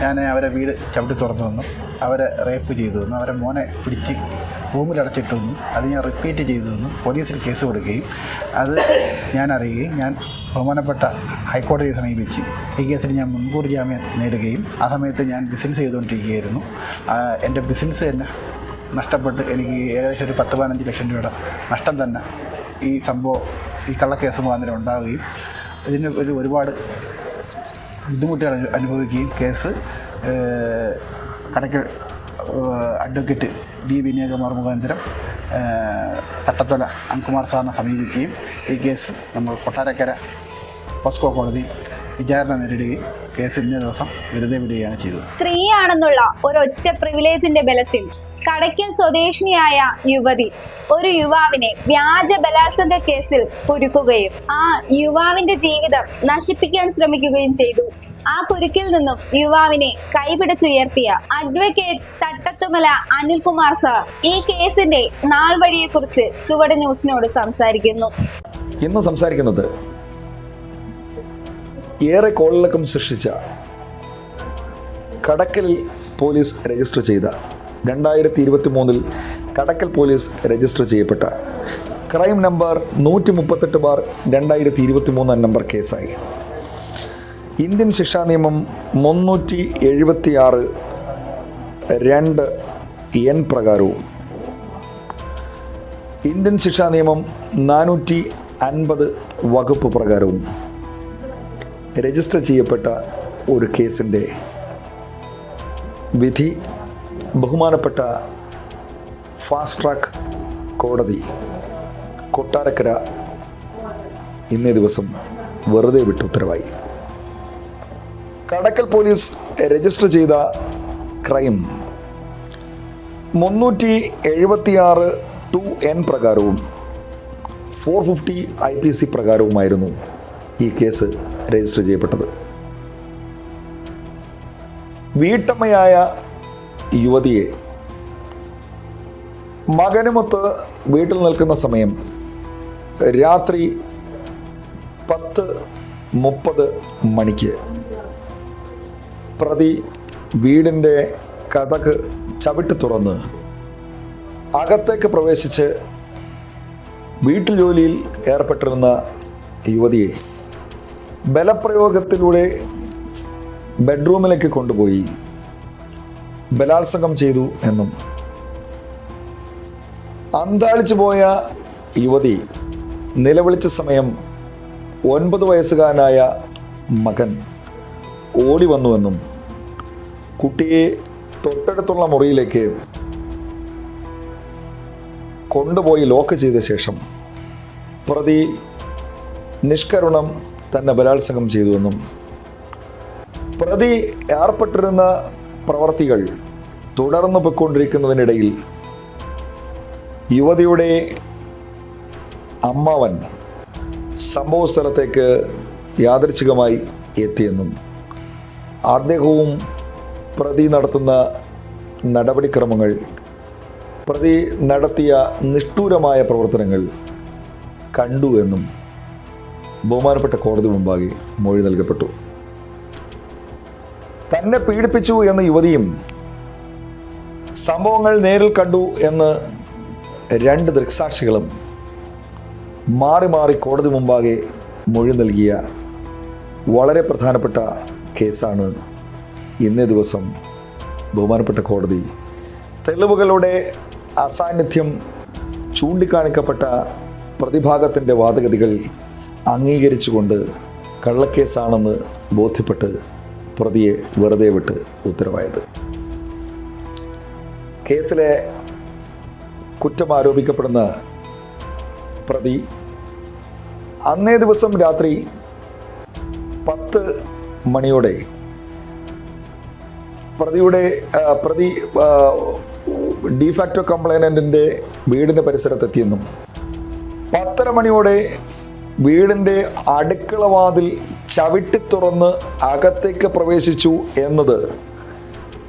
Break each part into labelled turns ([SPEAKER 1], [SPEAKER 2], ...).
[SPEAKER 1] ഞാൻ അവരെ വീട് ചവിട്ടി തുറന്നു വന്നു അവരെ റേപ്പ് ചെയ്തു വന്നു അവരെ മോനെ പിടിച്ച് റൂമിലടച്ചിട്ടു വന്നു അത് ഞാൻ റിപ്പീറ്റ് ചെയ്തു വന്നു പോലീസിൽ കേസ് കൊടുക്കുകയും അത് ഞാൻ അറിയുകയും ഞാൻ ബഹുമാനപ്പെട്ട ഹൈക്കോടതിയെ സമീപിച്ച് ഈ കേസിൽ ഞാൻ മുൻകൂർ ജാമ്യം നേടുകയും ആ സമയത്ത് ഞാൻ ബിസിനസ് ചെയ്തുകൊണ്ടിരിക്കുകയായിരുന്നു. എന്റെ ബിസിനസ് തന്നെ നഷ്ടപ്പെട്ട് എനിക്ക് ഏകദേശം ഒരു പത്ത് പതിനഞ്ച് ലക്ഷം രൂപയുടെ നഷ്ടം തന്നെ ഈ സംഭവം ഈ കള്ളക്കേസ് മുഖാന്തരം ഉണ്ടാവുകയും ഇതിന് ഒരു ഒരുപാട് ബുദ്ധിമുട്ടുകൾ അനു- അനുഭവിക്കുകയും കേസ് കണക്കിൽ അഡ്വക്കേറ്റ് ഡി വിനയകുമാർ മുഖാന്തരം തട്ടത്തൊല അങ്കുമാർ സാറിനെ സമീപിക്കുകയും ഈ കേസ് നമ്മൾ കൊട്ടാരക്കര പോസ്കോ കോടതി വിചാരണ നേരിടുകയും കേസ് ഇന്നേ ദിവസം വെറുതെ വിടുകയാണ് ചെയ്തത്.
[SPEAKER 2] സ്ത്രീയാണെന്നുള്ള ഒരൊറ്റ പ്രിവിലേജിന്റെ ബലത്തിൽ കടയ്ക്കൽ സ്വദേശിനിയായ യുവതി ഒരു യുവാവിനെ വ്യാജ ബലാത്സംഗ കേസിൽ കുരുക്കുകയും ആ യുവാവിന്റെ ജീവിതം നശിപ്പിക്കാൻ ശ്രമിക്കുകയും ചെയ്തു. ആ കുരുക്കിൽ നിന്നും യുവാവിനെ കൈപിടിച്ചുയർത്തിയ അഡ്വക്കേറ്റ് തട്ടത്തുമല അനിൽകുമാർ സാർ ഈ കേസിന്റെ നാൾ വഴിയെക്കുറിച്ച് ചുവട് ന്യൂസിനോട് സംസാരിക്കുന്നു.
[SPEAKER 3] ഇന്ന് സംസാരിക്കുന്നത് ഏറെ കോളിളക്കം സൃഷ്ടിച്ച കടക്കലിൽ പോലീസ് രജിസ്റ്റർ ചെയ്ത രണ്ടായിരത്തി ഇരുപത്തി മൂന്നിൽ കടക്കൽ പോലീസ് രജിസ്റ്റർ ചെയ്യപ്പെട്ട ക്രൈം നമ്പർ നൂറ്റി മുപ്പത്തെട്ട് ബാർ രണ്ടായിരത്തി ഇരുപത്തി മൂന്ന് നമ്പർ കേസായി ഇന്ത്യൻ ശിക്ഷാ നിയമം മുന്നൂറ്റി എഴുപത്തി ആറ് രണ്ട് എൻ പ്രകാരവും. ഇന്ത്യൻ ശിക്ഷാ നിയമം നാനൂറ്റി അൻപത് വകുപ്പ് പ്രകാരവും രജിസ്റ്റർ ചെയ്യപ്പെട്ട ഒരു കേസിന്റെ വിധി ബഹുമാനപ്പെട്ട ഫാസ്റ്റ് ട്രാക്ക് കോടതി കൊട്ടാരക്കര ഇന്നേ ദിവസം വെറുതെ വിട്ട് ഉത്തരവായി. കടക്കൽ പോലീസ് രജിസ്റ്റർ ചെയ്ത ക്രൈം മുന്നൂറ്റി എഴുപത്തിയാറ് two N പ്രകാരവും four fifty I P C പ്രകാരവുമായിരുന്നു ഈ കേസ് രജിസ്റ്റർ ചെയ്യപ്പെട്ടത്. വീട്ടമ്മയായ യുവതിയെ മകനുമൊത്ത് വീട്ടിൽ നിൽക്കുന്ന സമയം രാത്രി പത്ത് മുപ്പത് മണിക്ക് പ്രതി വീടിന്റെ കഥക് ചവിട്ട് തുറന്ന് അകത്തേക്ക് പ്രവേശിച്ച് വീട്ടു ജോലിയിൽ ഏർപ്പെട്ടിരുന്ന യുവതിയെ ബലപ്രയോഗത്തിലൂടെ ബെഡ്റൂമിലേക്ക് കൊണ്ടുപോയി ബലാത്സംഗം ചെയ്തു എന്നും അന്താളിച്ചു പോയ യുവതി നിലവിളിച്ച സമയം ഒൻപത് വയസ്സുകാരനായ മകൻ ഓടി വന്നുവെന്നും കുട്ടിയെ തൊട്ടടുത്തുള്ള മുറിയിലേക്ക് കൊണ്ടുപോയി ലോക്ക് ചെയ്ത ശേഷം പ്രതി നിഷ്കരുണം തന്നെ ബലാത്സംഗം ചെയ്തുവെന്നും പ്രതി ഏർപ്പെട്ടിരുന്ന പ്രവർത്തികൾ തുടർന്നു പൊയ്ക്കൊണ്ടിരിക്കുന്നതിനിടയിൽ യുവതിയുടെ അമ്മാവൻ സംഭവ സ്ഥലത്തേക്ക് യാദൃച്ഛികമായി എത്തിയെന്നും അദ്ദേഹവും പ്രതി നടത്തുന്ന നടപടിക്രമങ്ങൾ പ്രതി നടത്തിയ നിഷ്ഠൂരമായ പ്രവർത്തനങ്ങൾ കണ്ടു എന്നും ബഹുമാനപ്പെട്ട കോടതി മുമ്പാകെ മൊഴി നൽകപ്പെട്ടു. തന്നെ പീഡിപ്പിച്ചു എന്ന യുവതിയും സംഭവങ്ങൾ നേരിൽ കണ്ടു എന്ന് രണ്ട് ദൃക്സാക്ഷികളും മാറി മാറി കോടതി മുമ്പാകെ മൊഴി നൽകിയ വളരെ പ്രധാനപ്പെട്ട കേസാണ് ഇന്നേ ദിവസം ബഹുമാനപ്പെട്ട കോടതി തെളിവുകളുടെ അസാന്നിധ്യം ചൂണ്ടിക്കാണിക്കപ്പെട്ട പ്രതിഭാഗത്തിന്റെ വാദഗതികൾ അംഗീകരിച്ചുകൊണ്ട് കള്ളക്കേസാണെന്ന് ബോധ്യപ്പെട്ട് പ്രതിയെ വെറുതെ വിട്ട് ഉത്തരവായത്. കേസിലെ കുറ്റം ആരോപിക്കപ്പെടുന്ന പ്രതി അന്നേ ദിവസം രാത്രി പത്ത് മണിയോടെ. പ്രതിയുടെ പ്രതി ഡിഫാക്റ്റോ കംപ്ലൈനന്റിന്റെ വീടിന്റെ പരിസരത്തെത്തിയെന്നും പത്തര മണിയോടെ വീടിന്റെ അടുക്കളവാതിൽ ചവിട്ടി തുറന്ന് അകത്തേക്ക് പ്രവേശിച്ചു എന്നത്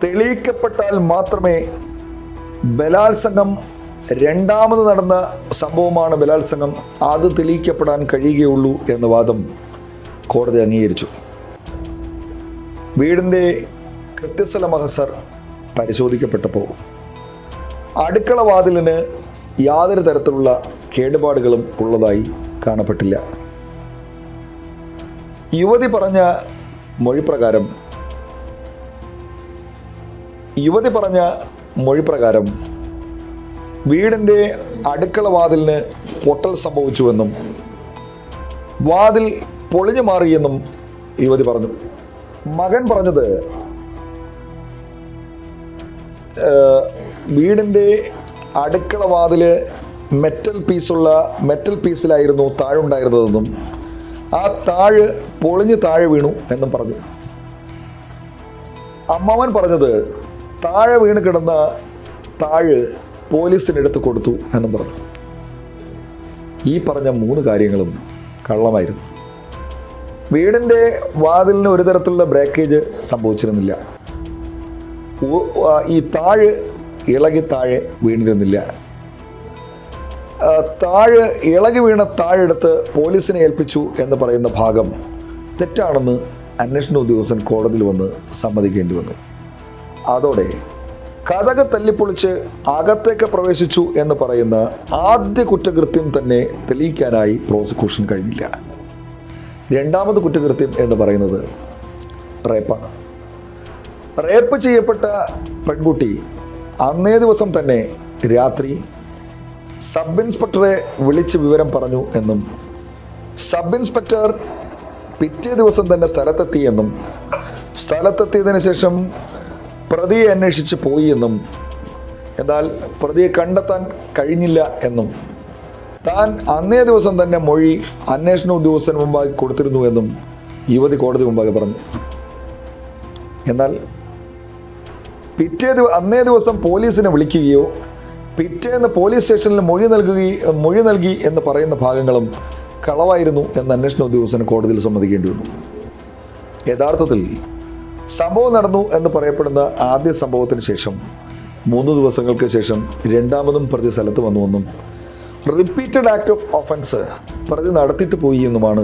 [SPEAKER 3] തെളിയിക്കപ്പെട്ടാൽ മാത്രമേ ബലാത്സംഗം രണ്ടാമത് നടന്ന സംഭവമാണ് ബലാത്സംഗം അത് തെളിയിക്കപ്പെടാൻ കഴിയുകയുള്ളൂ എന്ന വാദം കോടതി അംഗീകരിച്ചു. വീടിന്റെ കൃത്യസ്ഥല മഹസർ പരിശോധിക്കപ്പെട്ടപ്പോൾ അടുക്കള വാതിലിന് യാതൊരു തരത്തിലുള്ള കേടുപാടുകളും ഉള്ളതായി കാണപ്പെട്ടില്ല. യുവതി പറഞ്ഞ മൊഴിപ്രകാരം യുവതി പറഞ്ഞ മൊഴിപ്രകാരം വീടിന്റെ അടുക്കള വാതിലിന് പൊട്ടൽ സംഭവിച്ചുവെന്നും വാതിൽ പൊളിഞ്ഞു മാറിയെന്നും യുവതി പറഞ്ഞു. മകൻ പറഞ്ഞത് വീടിന്റെ അടുക്കള വാതിൽ മെറ്റൽ പീസുള്ള മെറ്റൽ പീസിലായിരുന്നു താഴുണ്ടായിരുന്നതെന്നും ആ താഴ് പൊളിഞ്ഞ് താഴെ വീണു എന്നും പറഞ്ഞു. അമ്മാവൻ പറഞ്ഞത് താഴെ വീണ് കിടന്ന താഴ് പോലീസിനെടുത്ത് കൊടുത്തു എന്നും പറഞ്ഞു. ഈ പറഞ്ഞ മൂന്ന് കാര്യങ്ങളും കള്ളമായിരുന്നു. വീടിന്റെ വാതിലിന് ഒരു തരത്തിലുള്ള ബ്രേക്കേജ് സംഭവിച്ചിരുന്നില്ല. ഈ താഴ് ഇളകി താഴെ വീണിരുന്നില്ല. താഴ് ഇളകി വീണ താഴെടുത്ത് പോലീസിനെ ഏൽപ്പിച്ചു എന്ന് പറയുന്ന ഭാഗം തെറ്റാണെന്ന് അന്വേഷണ ഉദ്യോഗസ്ഥൻ കോടതിയിൽ വന്ന് സമ്മതിക്കേണ്ടി വന്നു. അതോടെ കഥക തല്ലിപ്പൊളിച്ച് അകത്തേക്ക് പ്രവേശിച്ചു എന്ന് പറയുന്ന ആദ്യ കുറ്റകൃത്യം തന്നെ തെളിയിക്കാനായി പ്രോസിക്യൂഷൻ കഴിഞ്ഞില്ല. രണ്ടാമത് കുറ്റകൃത്യം എന്ന് പറയുന്നത് റേപ്പാണ്. റേപ്പ് ചെയ്യപ്പെട്ട പെൺകുട്ടി അന്നേ ദിവസം തന്നെ രാത്രി സബ് ഇൻസ്പെക്ടറെ വിളിച്ച് വിവരം പറഞ്ഞു എന്നും സബ് ഇൻസ്പെക്ടർ പിറ്റേ ദിവസം തന്നെ സ്ഥലത്തെത്തി എന്നും സ്ഥലത്തെത്തിയതിനു ശേഷം പ്രതിയെ അന്വേഷിച്ച് പോയി എന്നും എന്നാൽ പ്രതിയെ കണ്ടെത്താൻ കഴിഞ്ഞില്ല എന്നും താൻ അന്നേ ദിവസം തന്നെ മൊഴി അന്വേഷണ ഉദ്യോഗസ്ഥന് മുമ്പാകെ കൊടുത്തിരുന്നു എന്നും യുവതി കോടതി മുമ്പാകെ പറഞ്ഞു. എന്നാൽ പിറ്റേ ദിവ അന്നേ ദിവസം പോലീസിനെ വിളിക്കുകയോ പിറ്റേന്ന് പോലീസ് സ്റ്റേഷനിൽ മൊഴി നൽകുകയും മൊഴി നൽകി എന്ന് പറയുന്ന ഭാഗങ്ങളും കളവായിരുന്നു എന്ന് അന്വേഷണ ഉദ്യോഗസ്ഥന് കോടതിയിൽ സമ്മതിക്കേണ്ടി വന്നു. യഥാർത്ഥത്തിൽ സംഭവം നടന്നു എന്ന് പറയപ്പെടുന്ന ആദ്യ സംഭവത്തിന് ശേഷം മൂന്ന് ദിവസങ്ങൾക്ക് ശേഷം രണ്ടാമതും പ്രതി സ്ഥലത്ത് വന്നുവെന്നും റിപ്പീറ്റഡ് ആക്ട് ഓഫ് ഒഫൻസ് പ്രതി നടത്തിയിട്ട് പോയി എന്നുമാണ്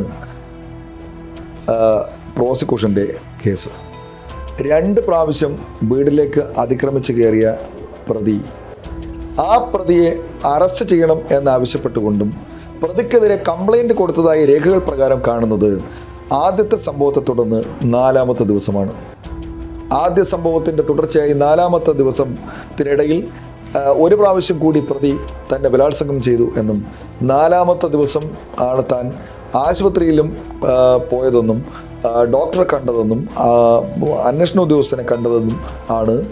[SPEAKER 3] പ്രോസിക്യൂഷന്റെ കേസ്. രണ്ട് പ്രാവശ്യം വീടിലേക്ക് അതിക്രമിച്ച് കയറിയ പ്രതി ആ പ്രതിയെ അറസ്റ്റ് ചെയ്യണം എന്നാവശ്യപ്പെട്ടുകൊണ്ടും പ്രതിക്കെതിരെ കംപ്ലൈന്റ് കൊടുത്തതായി രേഖകൾ പ്രകാരം കാണുന്നത് ആദ്യത്തെ സംഭവത്തെ തുടർന്ന് നാലാമത്തെ ദിവസമാണ്. ആദ്യ സംഭവത്തിന്റെ തുടർച്ചയായി നാലാമത്തെ ദിവസത്തിനിടയിൽ ഒരു പ്രാവശ്യം കൂടി പ്രതി തന്നെ ബലാത്സംഗം ചെയ്തു എന്നും നാലാമത്തെ ദിവസം ആണ് താൻ ആശുപത്രിയിലും പോയതെന്നും ഡോക്ടറെ കണ്ടതെന്നും അന്വേഷണ ഉദ്യോഗസ്ഥനെ കണ്ടതെന്നും ആണ്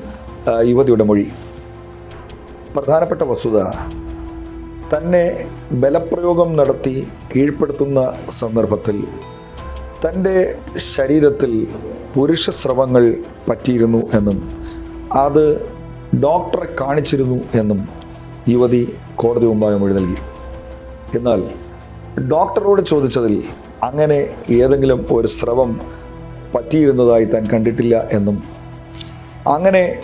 [SPEAKER 3] യുവതിയുടെ മൊഴി. പ്രധാനപ്പെട്ട വസ്തുത തന്നെ ബലപ്രയോഗം നടത്തി കീഴ്പ്പെടുത്തുന്ന സന്ദർഭത്തിൽ തന്റെ ശരീരത്തിൽ പുരുഷ സ്രവങ്ങൾ പറ്റിയിരുന്നു എന്നും അത് ഡോക്ടറെ കാണിച്ചിരുന്നു എന്നും യുവതി കോടതി മുമ്പാകെ മൊഴി നൽകി. എന്നാൽ ഡോക്ടറോട് ചോദിച്ചതിൽ അങ്ങനെ ഏതെങ്കിലും ഒരു സ്രവം പറ്റിയിരുന്നതായി താൻ കണ്ടിട്ടില്ല എന്നും അങ്ങനെ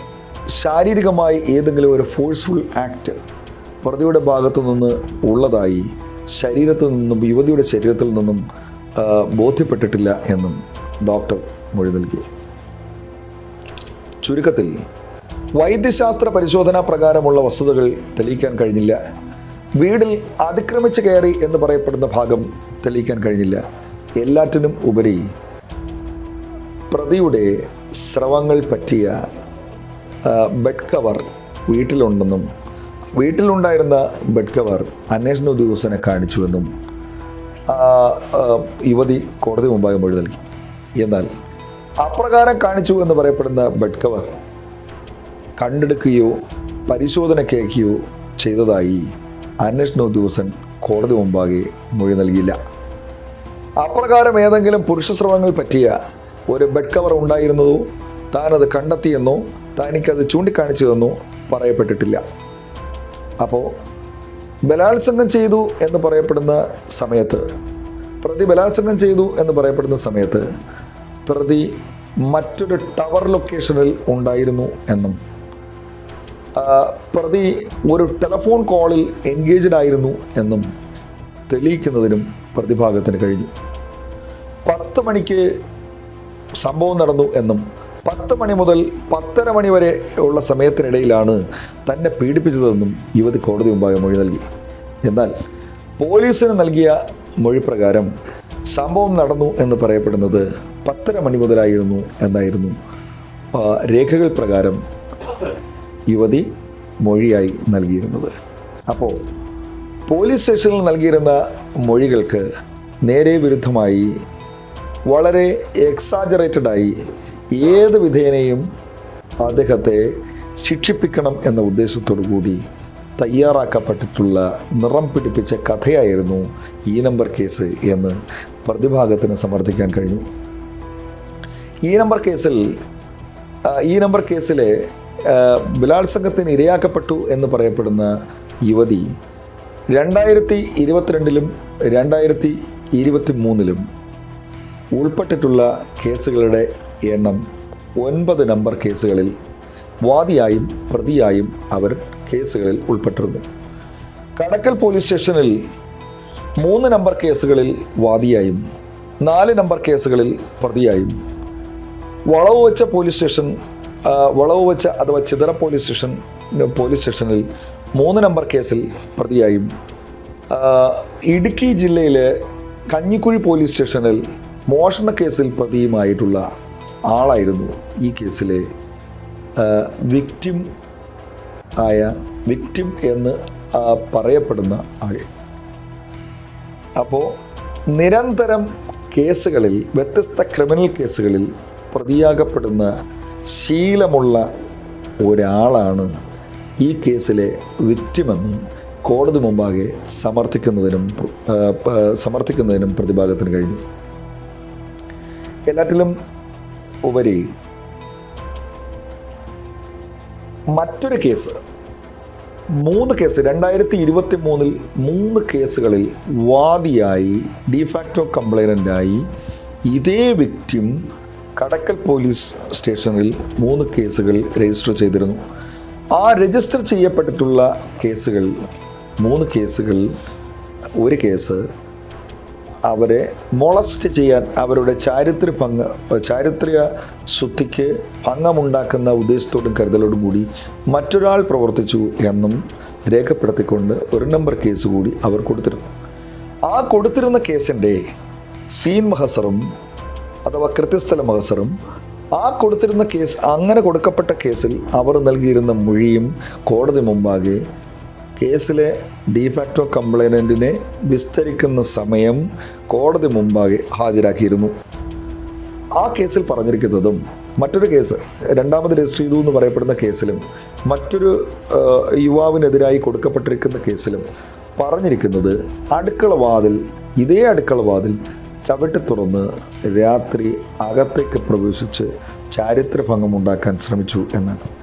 [SPEAKER 3] ശാരീരികമായി ഏതെങ്കിലും ഒരു ഫോഴ്സ്ഫുൾ ആക്ട് പ്രതിയുടെ ഭാഗത്തു നിന്ന് ഉള്ളതായി ശരീരത്തിൽ നിന്നും യുവതിയുടെ ശരീരത്തിൽ നിന്നും ബോധ്യപ്പെട്ടിട്ടില്ല എന്നും ഡോക്ടർ മൊഴി നൽകി. ചുരുക്കത്തിൽ വൈദ്യശാസ്ത്ര പരിശോധനാ പ്രകാരമുള്ള വസ്തുതകൾ തെളിയിക്കാൻ കഴിഞ്ഞില്ല. വീടിൽ അതിക്രമിച്ച് കയറി എന്ന് പറയപ്പെടുന്ന ഭാഗം തെളിയിക്കാൻ കഴിഞ്ഞില്ല. എല്ലാറ്റിനും ഉപരി പ്രതിയുടെ സ്രവങ്ങൾ പറ്റിയ ബെഡ് കവർ വീട്ടിലുണ്ടെന്നും വീട്ടിലുണ്ടായിരുന്ന ബെഡ് കവർ അന്വേഷണ ഉദ്യോഗസ്ഥനെ കാണിച്ചുവെന്നും യുവതി കോടതി മുമ്പാകെ മൊഴി നൽകി. എന്നാൽ അപ്രകാരം കാണിച്ചു എന്ന് പറയപ്പെടുന്ന ബെഡ് കവർ കണ്ടെടുക്കുകയോ പരിശോധന കേൾക്കുകയോ ചെയ്തതായി അന്വേഷണ ഉദ്യോഗസ്ഥൻ കോടതി മുമ്പാകെ മൊഴി നൽകിയില്ല. അപ്രകാരം ഏതെങ്കിലും പുരുഷസ്രവങ്ങൾ പറ്റിയ ഒരു ബെഡ് കവർ ഉണ്ടായിരുന്നതോ താനത് കണ്ടെത്തിയെന്നോ തനിക്കത് ചൂണ്ടിക്കാണിച്ചതെന്നോ പറയപ്പെട്ടിട്ടില്ല. അപ്പോൾ ബലാത്സംഗം ചെയ്തു എന്ന് പറയപ്പെടുന്ന സമയത്ത് പ്രതി ബലാത്സംഗം ചെയ്തു എന്ന് പറയപ്പെടുന്ന സമയത്ത് പ്രതി മറ്റൊരു ടവർ ലൊക്കേഷനിൽ ഉണ്ടായിരുന്നു എന്നും പ്രതി ഒരു ടെലഫോൺ കോളിൽ എൻഗേജ്ഡ് ആയിരുന്നു എന്നും തെളിയിക്കുന്നതിനും പ്രതിഭാഗത്തിന് കഴിഞ്ഞു. പത്ത് മണിക്ക് സംഭവം നടന്നു എന്നും പത്ത് മണി മുതൽ പത്തര മണി വരെ ഉള്ള സമയത്തിനിടയിലാണ് തന്നെ പീഡിപ്പിച്ചതെന്നും യുവതി കോടതി മുമ്പായ മൊഴി നൽകി. എന്നാൽ പോലീസിന് നൽകിയ മൊഴി പ്രകാരം സംഭവം നടന്നു എന്ന് പറയപ്പെടുന്നത് പത്തര മണി മുതലായിരുന്നു എന്നായിരുന്നു രേഖകൾ പ്രകാരം യുവതി മൊഴിയായി നൽകിയിരുന്നത്. അപ്പോൾ പോലീസ് സ്റ്റേഷനിൽ നൽകിയിരുന്ന മൊഴികൾക്ക് നേരെ വിരുദ്ധമായി വളരെ എക്സാജറേറ്റഡായി ഏത് വിധേനയും അദ്ദേഹത്തെ ശിക്ഷിപ്പിക്കണം എന്ന ഉദ്ദേശത്തോടു കൂടി തയ്യാറാക്കപ്പെട്ടിട്ടുള്ള നിറം പിടിപ്പിച്ച കഥയായിരുന്നു ഈ നമ്പർ കേസ് എന്ന് പ്രതിഭാഗത്തിന് സമർത്ഥിക്കാൻ കഴിഞ്ഞു. ഈ നമ്പർ കേസിൽ ഈ നമ്പർ കേസിലെ ബലാത്സംഗത്തിന് ഇരയാക്കപ്പെട്ടു എന്ന് പറയപ്പെടുന്ന യുവതി രണ്ടായിരത്തി ഇരുപത്തിരണ്ടിലും രണ്ടായിരത്തി ഇരുപത്തി മൂന്നിലും ഉൾപ്പെട്ടിട്ടുള്ള കേസുകളുടെ എണ്ണം ഒൻപത് നമ്പർ കേസുകളിൽ വാദിയായും പ്രതിയായും അവർ കേസുകളിൽ ഉൾപ്പെട്ടിരുന്നു. കടക്കൽ പോലീസ് സ്റ്റേഷനിൽ മൂന്ന് നമ്പർ കേസുകളിൽ വാദിയായും നാല് നമ്പർ കേസുകളിൽ പ്രതിയായും വളവ് വെച്ച പോലീസ് സ്റ്റേഷൻ വളവ് വെച്ച അഥവാ ചിതറ പോലീസ് സ്റ്റേഷൻ പോലീസ് സ്റ്റേഷനിൽ മൂന്ന് നമ്പർ കേസിൽ പ്രതിയായും. ഇടുക്കി ജില്ലയിലെ കഞ്ഞിക്കുഴി പോലീസ് സ്റ്റേഷനിൽ മോഷണ കേസിൽ പ്രതിയുമായിട്ടുള്ള ആളായിരുന്നു ഈ കേസിലെ വിക്റ്റിം ആയ വിക്റ്റിം എന്ന് പറയപ്പെടുന്ന ആൾ അപ്പോൾ നിരന്തരം കേസുകളിൽ വ്യത്യസ്ത ക്രിമിനൽ കേസുകളിൽ പ്രതിയാകപ്പെടുന്ന ശീലമുള്ള ഒരാളാണ് ഈ കേസിലെ വിക്റ്റിമെന്ന് കോടതി മുമ്പാകെ സമർത്ഥിക്കുന്നതിനും സമർത്ഥിക്കുന്നതിനും പ്രതിഭാഗത്തിന് കഴിഞ്ഞു. എല്ലാറ്റിലും ഉപരി മറ്റൊരു കേസ് മൂന്ന് കേസ് രണ്ടായിരത്തി ഇരുപത്തി മൂന്നിൽ മൂന്ന് കേസുകളിൽ വാദിയായി ഡിഫാക്റ്റോ കംപ്ലൈനന്റായി ഇതേ വ്യക്തിയും കടക്കൽ പോലീസ് സ്റ്റേഷനിൽ മൂന്ന് കേസുകൾ രജിസ്റ്റർ ചെയ്തിരുന്നു. ആ രജിസ്റ്റർ ചെയ്യപ്പെട്ടിട്ടുള്ള കേസുകൾ മൂന്ന് കേസുകൾ ഒരു കേസ് അവരെ മൊളസ്റ്റ് ചെയ്യാൻ അവരുടെ ചാരിത്ര ഭംഗ ചാരിത്രിക ശുദ്ധിക്ക് ഭംഗമുണ്ടാക്കുന്ന ഉദ്ദേശത്തോടും കരുതലോടും കൂടി മറ്റൊരാൾ പ്രവർത്തിച്ചു എന്നും രേഖപ്പെടുത്തിക്കൊണ്ട് ഒരു നമ്പർ കേസ് കൂടി അവർ കൊടുത്തിരുന്നു. ആ കൊടുത്തിരുന്ന കേസിന്റെ സീൻ മഹസറും അഥവാ കൃത്യസ്ഥല മഹസറും ആ കൊടുത്തിരുന്ന കേസ് അങ്ങനെ കൊടുക്കപ്പെട്ട കേസിൽ അവർ നൽകിയിരുന്ന മൊഴിയും കോടതി മുമ്പാകെ കേസിലെ ഡിഫാക്റ്റോ കംപ്ലൈനന്റിനെ വിസ്തരിക്കുന്ന സമയം കോടതി മുമ്പാകെ ഹാജരാക്കിയിരുന്നു. ആ കേസിൽ പറഞ്ഞിരിക്കുന്നതും മറ്റൊരു കേസ് രണ്ടാമത് രജിസ്റ്റർ ചെയ്തു എന്ന് പറയപ്പെടുന്ന കേസിലും മറ്റൊരു യുവാവിനെതിരായി കൊടുക്കപ്പെട്ടിരിക്കുന്ന കേസിലും പറഞ്ഞിരിക്കുന്നത് അടുക്കള വാതിൽ ഇതേ അടുക്കള വാതിൽ ചവിട്ടി തുറന്ന് രാത്രി അകത്തേക്ക് പ്രവേശിച്ച് ചാരിത്രഭംഗമുണ്ടാക്കാൻ ശ്രമിച്ചു എന്നാണ്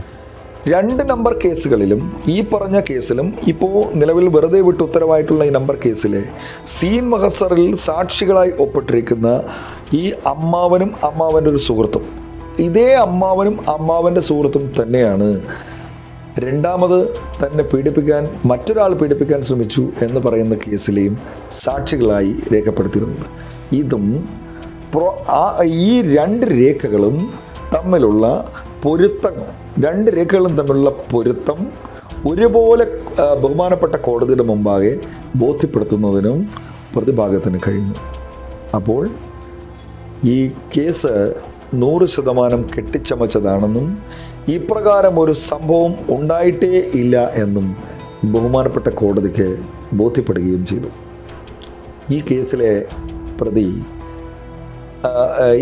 [SPEAKER 3] രണ്ട് നമ്പർ കേസുകളിലും ഈ പറഞ്ഞ കേസിലും ഇപ്പോൾ നിലവിൽ വെറുതെ വിട്ട് ഉത്തരവായിട്ടുള്ള ഈ നമ്പർ കേസിലെ സീൻ മഹസറിൽ സാക്ഷികളായി ഒപ്പിട്ടിരിക്കുന്ന ഈ അമ്മാവനും അമ്മാവന്റെ ഒരു സുഹൃത്തും. ഇതേ അമ്മാവനും അമ്മാവന്റെ സുഹൃത്തും തന്നെയാണ് രണ്ടാമത് തന്നെ പീഡിപ്പിക്കാൻ മറ്റൊരാൾ പീഡിപ്പിക്കാൻ ശ്രമിച്ചു എന്ന് പറയുന്ന കേസിലെയും സാക്ഷികളായി രേഖപ്പെടുത്തിയിരുന്നത് ഇതും ആ ഈ രണ്ട് രേഖകളും തമ്മിലുള്ള പൊരുത്തം രണ്ട് രേഖകളും തമ്മിലുള്ള പൊരുത്തം ഒരുപോലെ ബഹുമാനപ്പെട്ട കോടതിയുടെ മുമ്പാകെ ബോധ്യപ്പെടുത്തുന്നതിനും പ്രതിഭാഗത്തിന് കഴിഞ്ഞു. അപ്പോൾ ഈ കേസ് നൂറ് ശതമാനം കെട്ടിച്ചമച്ചതാണെന്നും ഇപ്രകാരം ഒരു സംഭവം ഉണ്ടായിട്ടേ ഇല്ല എന്നും ബഹുമാനപ്പെട്ട കോടതിക്ക് ബോധ്യപ്പെടുകയും ചെയ്തു. ഈ കേസിലെ പ്രതി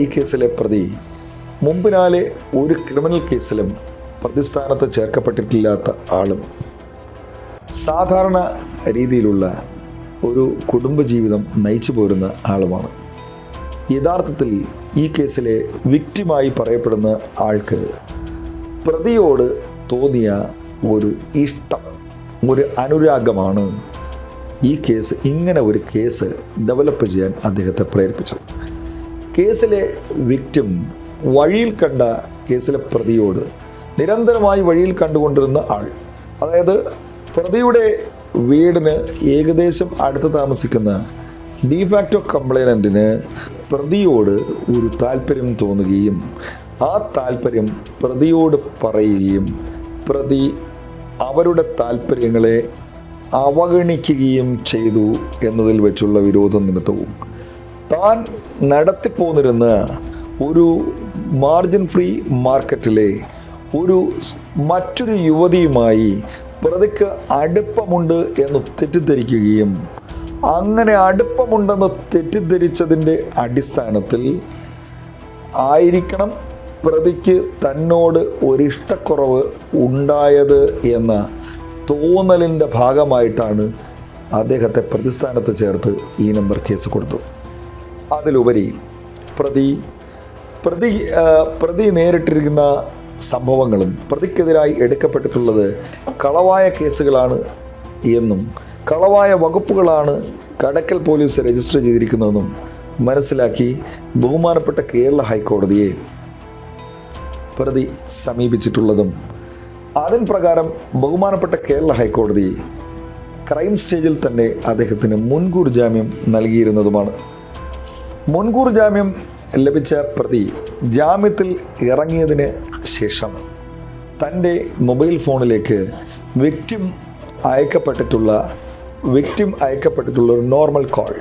[SPEAKER 3] ഈ കേസിലെ പ്രതി മുമ്പിനാലെ ഒരു ക്രിമിനൽ കേസിലും പ്രതിസ്ഥാനത്ത് ചേർക്കപ്പെട്ടിട്ടില്ലാത്ത ആളും സാധാരണ രീതിയിലുള്ള ഒരു കുടുംബജീവിതം നയിച്ചു പോരുന്ന ആളുമാണ്. യഥാർത്ഥത്തിൽ ഈ കേസിലെ വിക്റ്റിമായി പറയപ്പെടുന്ന ആൾക്ക് പ്രതിയോട് തോന്നിയ ഒരു ഇഷ്ടം ഒരു അനുരാഗമാണ് ഈ കേസ് ഇങ്ങനെ ഒരു കേസ് ഡെവലപ്പ് ചെയ്യാൻ അദ്ദേഹത്തെ പ്രേരിപ്പിച്ചത്. കേസിലെ വിക്റ്റിം വഴിയിൽ കണ്ട കേസിലെ പ്രതിയോട് നിരന്തരമായി വഴിയിൽ കണ്ടുകൊണ്ടിരുന്ന ആൾ അതായത് പ്രതിയുടെ വീടിന് ഏകദേശം അടുത്ത് താമസിക്കുന്ന ഡിഫാക്റ്റോ കംപ്ലൈനന്റിന് പ്രതിയോട് ഒരു താല്പര്യം തോന്നുകയും ആ താല്പര്യം പ്രതിയോട് പറയുകയും പ്രതി അവരുടെ താല്പര്യങ്ങളെ അവഗണിക്കുകയും ചെയ്തു എന്നതിൽ വെച്ചുള്ള വിരോധ നിമിത്തവും. താൻ നടത്തിപ്പോന്നിരുന്ന ഒരു മാർജിൻ ഫ്രീ മാർക്കറ്റിലെ ഒരു മറ്റൊരു യുവതിയുമായി പ്രതിക്ക് അടുപ്പമുണ്ട് എന്ന് തെറ്റിദ്ധരിക്കുകയും അങ്ങനെ അടുപ്പമുണ്ടെന്ന് തെറ്റിദ്ധരിച്ചതിന്റെ അടിസ്ഥാനത്തിൽ ആയിരിക്കണം പ്രതിക്ക് തന്നോട് ഒരിഷ്ടക്കുറവ് ഉണ്ടായത് എന്ന തോന്നലിന്റെ ഭാഗമായിട്ടാണ് അദ്ദേഹത്തെ പ്രതിസ്ഥാനത്ത് ചേർത്ത് ഈ നമ്പർ കേസ് കൊടുത്തത്. അതിലുപരി പ്രതി പ്രതി പ്രതി നേരിട്ടിരിക്കുന്ന സംഭവങ്ങളും പ്രതിക്കെതിരായി എടുക്കപ്പെട്ടിട്ടുള്ളത് കളവായ കേസുകളാണ് എന്നും കളവായ വകുപ്പുകളാണ് കടക്കൽ പോലീസ് രജിസ്റ്റർ ചെയ്തിരിക്കുന്നതെന്നും മനസ്സിലാക്കി ബഹുമാനപ്പെട്ട കേരള ഹൈക്കോടതിയെ പ്രതി സമീപിച്ചിട്ടുള്ളതും അതിന് പ്രകാരം ബഹുമാനപ്പെട്ട കേരള ഹൈക്കോടതി ക്രൈം സ്റ്റേജിൽ തന്നെ അദ്ദേഹത്തിന് മുൻകൂർ ജാമ്യം നൽകിയിരുന്നതുമാണ്. മുൻകൂർ ജാമ്യം ലഭിച്ച പ്രതി ജാമ്യത്തിൽ ഇറങ്ങിയതിന് ശേഷം തന്റെ മൊബൈൽ ഫോണിലേക്ക് വിക്റ്റിം അയക്കപ്പെട്ടിട്ടുള്ള വിക്റ്റിം അയക്കപ്പെട്ടിട്ടുള്ള ഒരു നോർമൽ കോൾ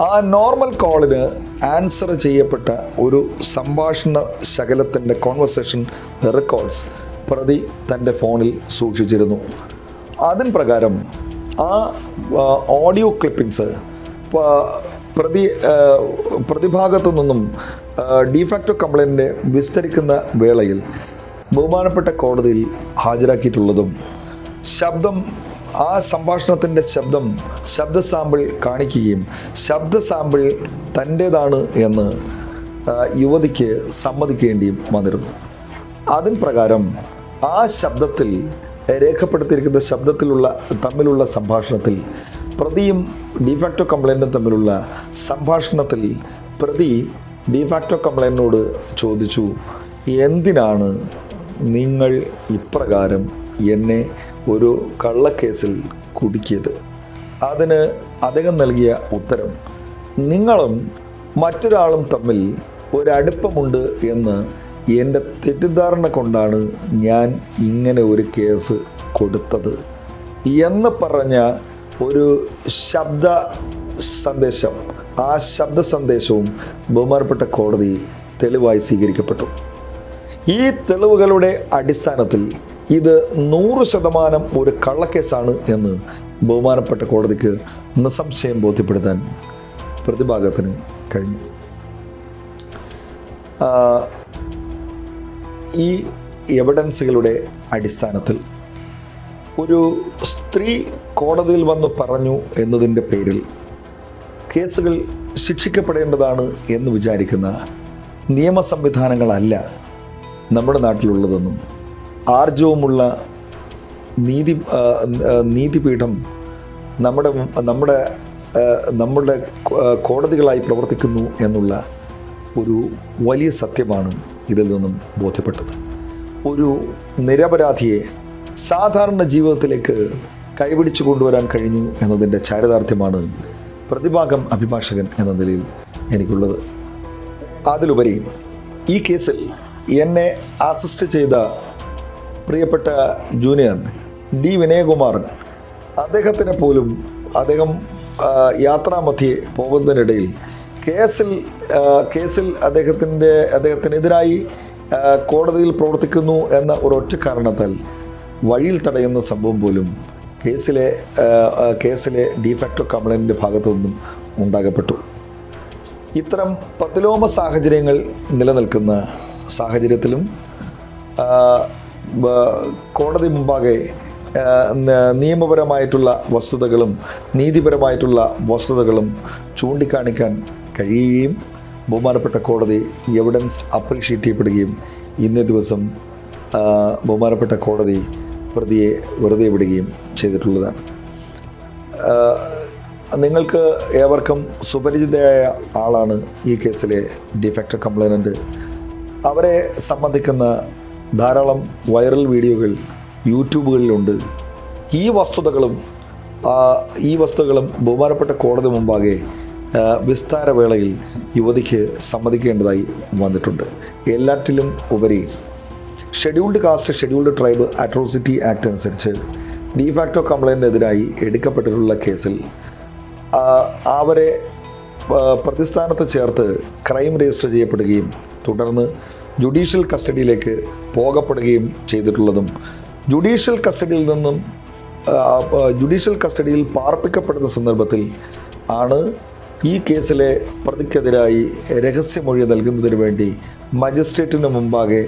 [SPEAKER 3] ആ നോർമൽ കോളിന് ആൻസർ ചെയ്യപ്പെട്ട ഒരു സംഭാഷണ ശകലത്തിന്റെ കോൺവെർസേഷൻ റെക്കോർഡ്സ് പ്രതി തന്റെ ഫോണിൽ സൂക്ഷിച്ചിരുന്നു. അതിൻ പ്രകാരം ആ ഓഡിയോ ക്ലിപ്പിങ്സ് പ്രതി പ്രതിഭാഗത്തു നിന്നും ഡിഫാക്റ്റോ കംപ്ലൈന്റിനെ വിസ്തരിക്കുന്ന വേളയിൽ ബഹുമാനപ്പെട്ട കോടതിയിൽ ഹാജരാക്കിയിട്ടുള്ളതും ശബ്ദം ആ സംഭാഷണത്തിന്റെ ശബ്ദം ശബ്ദ സാമ്പിൾ കാണിക്കുകയും ശബ്ദ സാമ്പിൾ തന്റേതാണ് എന്ന് യുവതിക്ക് സമ്മതിക്കേണ്ടിയും വന്നിരുന്നു. അതിൻ പ്രകാരം ആ ശബ്ദത്തിൽ രേഖപ്പെടുത്തിയിരിക്കുന്ന ശബ്ദത്തിലുള്ള തമ്മിലുള്ള സംഭാഷണത്തിൽ പ്രതിയും ഡിഫാക്റ്റോ കംപ്ലൈന്റും തമ്മിലുള്ള സംഭാഷണത്തിൽ പ്രതി ഡിഫാക്റ്റോ കംപ്ലൈന്റിനോട് ചോദിച്ചു എന്തിനാണ് നിങ്ങൾ ഇപ്രകാരം എന്നെ ഒരു കള്ളക്കേസിൽ കുടുക്കിയത്? അതിന് അദ്ദേഹം നൽകിയ ഉത്തരം നിങ്ങളും മറ്റൊരാളും തമ്മിൽ ഒരടുപ്പമുണ്ട് എന്ന് എന്റെ തെറ്റിദ്ധാരണ കൊണ്ടാണ് ഞാൻ ഇങ്ങനെ ഒരു കേസ് കൊടുത്തത്. എന്ന് പറഞ്ഞ ഒരു ശബ്ദ സന്ദേശം ആ ശബ്ദ സന്ദേശവും ബഹുമാനപ്പെട്ട കോടതി തെളിവായി സ്വീകരിക്കപ്പെട്ടു. ഈ തെളിവുകളുടെ അടിസ്ഥാനത്തിൽ ഇത് നൂറ് ശതമാനം ഒരു കള്ളക്കേസാണ് എന്ന് ബഹുമാനപ്പെട്ട കോടതിക്ക് നിസ്സംശയം ബോധ്യപ്പെടുത്താൻ പ്രതിഭാഗത്തിന് കഴിഞ്ഞു. ഈ എവിഡൻസുകളുടെ അടിസ്ഥാനത്തിൽ ഒരു സ്ത്രീ കോടതിയിൽ വന്ന് പറഞ്ഞു എന്നതിന്റെ പേരിൽ കേസുകൾ ശിക്ഷിക്കപ്പെടേണ്ടതാണ് എന്ന് വിചാരിക്കുന്ന നിയമ സംവിധാനങ്ങളല്ല നമ്മുടെ നാട്ടിലുള്ളതെന്നും ആർജവുമുള്ള നീതി നീതിപീഠം നമ്മുടെ നമ്മുടെ നമ്മുടെ കോടതികളായി പ്രവർത്തിക്കുന്നു എന്നുള്ള ഒരു വലിയ സത്യമാണ് ഇതിൽ നിന്നും ബോധ്യപ്പെട്ടത്. ഒരു നിരപരാധിയെ സാധാരണ ജീവിതത്തിലേക്ക് കൈപിടിച്ചു കൊണ്ടുവരാൻ കഴിഞ്ഞു എന്നതിന്റെ ചാരിതാർത്ഥ്യമാണ് പ്രതിഭാഗം അഭിഭാഷകൻ എന്ന നിലയിൽ എനിക്കുള്ളത്. അതിലുപരി ഈ കേസിൽ എന്നെ അസിസ്റ്റ് ചെയ്ത പ്രിയപ്പെട്ട ജൂനിയർ ഡി വിനയകുമാർ അദ്ദേഹത്തിനെ പോലും അദ്ദേഹം യാത്രാമധ്യേ പോകുന്നതിനിടയിൽ കേസിൽ കേസിൽ അദ്ദേഹത്തിന്റെ അദ്ദേഹത്തിനെതിരായി കോടതിയിൽ പ്രവർത്തിക്കുന്നു എന്ന ഒരൊറ്റ കാരണത്താൽ വഴിയിൽ തടയുന്ന സംഭവം പോലും കേസിലെ കേസിലെ ഡിഫാക്ടോ കംപ്ലൈന്റിന്റെ ഭാഗത്തു നിന്നും ഉണ്ടാകപ്പെട്ടു ഇത്തരം പ്രതിലോമ സാഹചര്യങ്ങൾ നിലനിൽക്കുന്ന സാഹചര്യത്തിലും കോടതി മുമ്പാകെ നിയമപരമായിട്ടുള്ള വസ്തുതകളും നീതിപരമായിട്ടുള്ള വസ്തുതകളും ചൂണ്ടിക്കാണിക്കാൻ കഴിയുകയും ബഹുമാനപ്പെട്ട കോടതി എവിഡൻസ് അപ്രീഷിയേറ്റ് ചെയ്യപ്പെടുകയും ഇന്നേ ദിവസം ബഹുമാനപ്പെട്ട കോടതി പ്രതിയെ വെറുതെ വിടുകയും ചെയ്തിട്ടുള്ളതാണ്. നിങ്ങൾക്ക് ഏവർക്കും സുപരിചിതയായ ആളാണ് ഈ കേസിലെ ഡിഫക്റ്റ് കംപ്ലൈനന്റ് അവരെ സംബന്ധിക്കുന്ന ധാരാളം വൈറൽ വീഡിയോകൾ യൂട്യൂബുകളിലുണ്ട്. ഈ വസ്തുതകളും ഈ വസ്തുതകളും ബഹുമാനപ്പെട്ട കോടതി മുമ്പാകെ വിസ്താരവേളയിൽ യുവതിക്ക് സമ്മതിക്കേണ്ടതായി വന്നിട്ടുണ്ട്. എല്ലാറ്റിലും ഉപരി scheduled caste scheduled tribe atrocity act അനുസരിച്ച് ഡിഫാക്ടോ കംപ്ലൈന്റിനെതിരായി എടുക്കപ്പെട്ടിട്ടുള്ള കേസിൽ അവരെ പ്രതിസ്ഥാനത്ത് ചേർത്ത് ക്രൈം രജിസ്റ്റർ ചെയ്യപ്പെടുകയും തുടർന്ന് ജുഡീഷ്യൽ കസ്റ്റഡിയിലേക്ക് പോകപ്പെടുകയും ചെയ്തിട്ടുള്ളതും ജുഡീഷ്യൽ കസ്റ്റഡിയിൽ നിന്നും ജുഡീഷ്യൽ കസ്റ്റഡിയിൽ പാർപ്പിക്കപ്പെടുന്ന സന്ദർഭത്തിൽ ആണ് ഈ കേസിലെ പ്രതിക്കെതിരായി രഹസ്യമൊഴി നൽകുന്നതിന് വേണ്ടി മജിസ്ട്രേറ്റിന് മുമ്പാകെ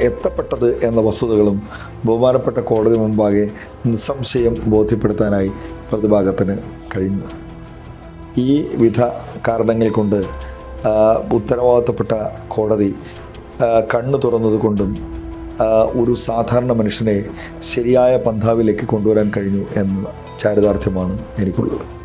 [SPEAKER 3] എത്തപ്പെട്ടത് എന്ന വസ്തുതകളും ബഹുമാനപ്പെട്ട കോടതി മുമ്പാകെ നിസ്സംശയം ബോധ്യപ്പെടുത്താനായി പ്രതിഭാഗത്തിന് കഴിഞ്ഞു. ഈ വിധ കാരണങ്ങൾ കൊണ്ട് ഉത്തരവാദിത്തപ്പെട്ട കോടതി കണ്ണു തുറന്നതുകൊണ്ടും ഒരു സാധാരണ മനുഷ്യനെ ശരിയായ പന്ഥാവിലേക്ക് കൊണ്ടുവരാൻ കഴിഞ്ഞു എന്ന ചാരിതാർത്ഥ്യമാണ് എനിക്കുള്ളത്.